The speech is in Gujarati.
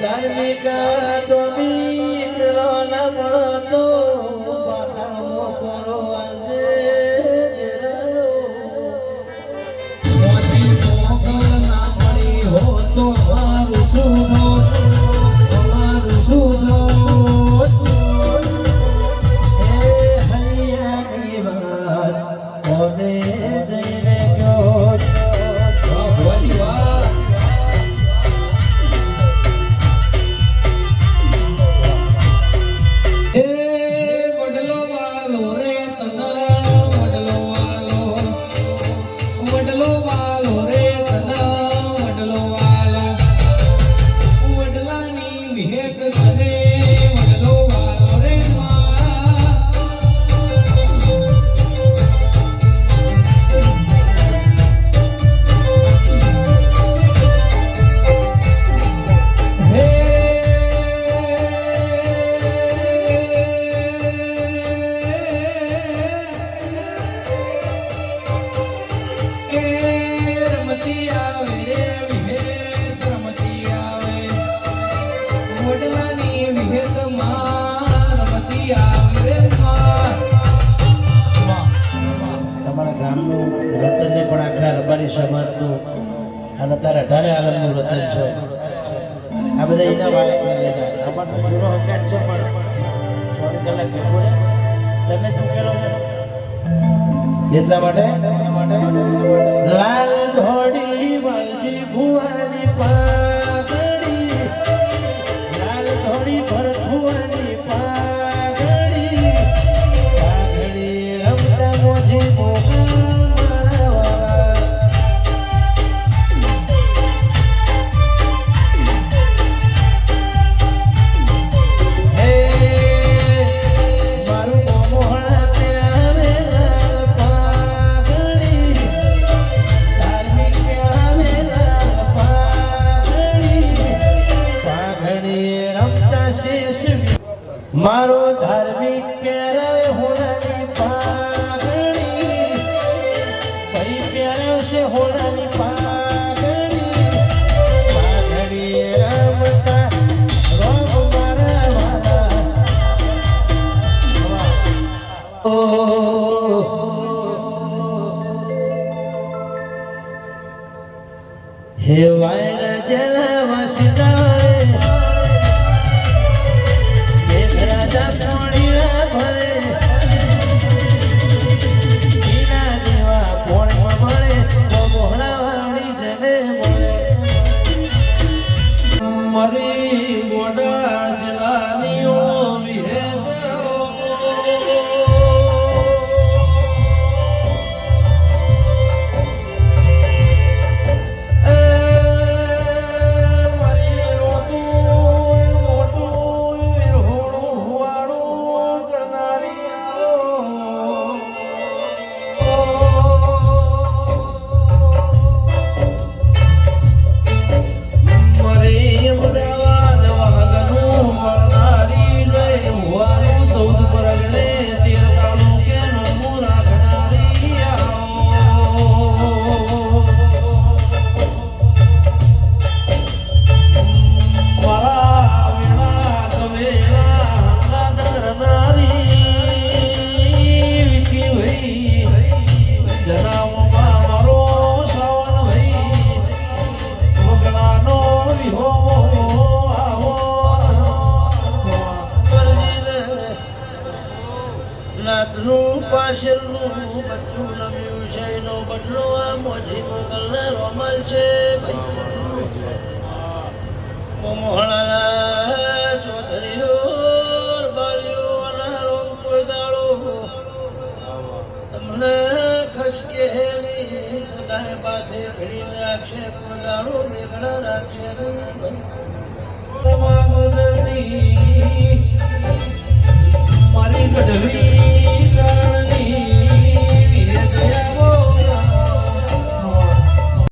ધાર્મિક તો મિત્રો ના મળતો પાછળનો કરો આજે મોતી મોગલ ના મળી હો તો મારું શું અને તારે અઢારે આલમનું રતન છે. આ બધા એના રહે. તમે શું કરો એટલા માટે? મારો ધાર્મિક પ્યારે હોનાની પાઘડી. ભાઈ પ્યારે છે હોનાની પાઘડી? પાઘડી રમતા રોગ મારા વાલા હે વાયરા જલવા સિતારે નાતનું પાછળનું બચ્ચું નવ્યું છે એનો બટલો આ મોજી મોગલને રોમલ છે. મોહણાના ચૌધરીઓ બારીઓ અને કોઈ દાડો તમને ખસકેલી સદાય બાથે ઘડીને રાખશે પોદારો મેઘડા રાખશે નહીં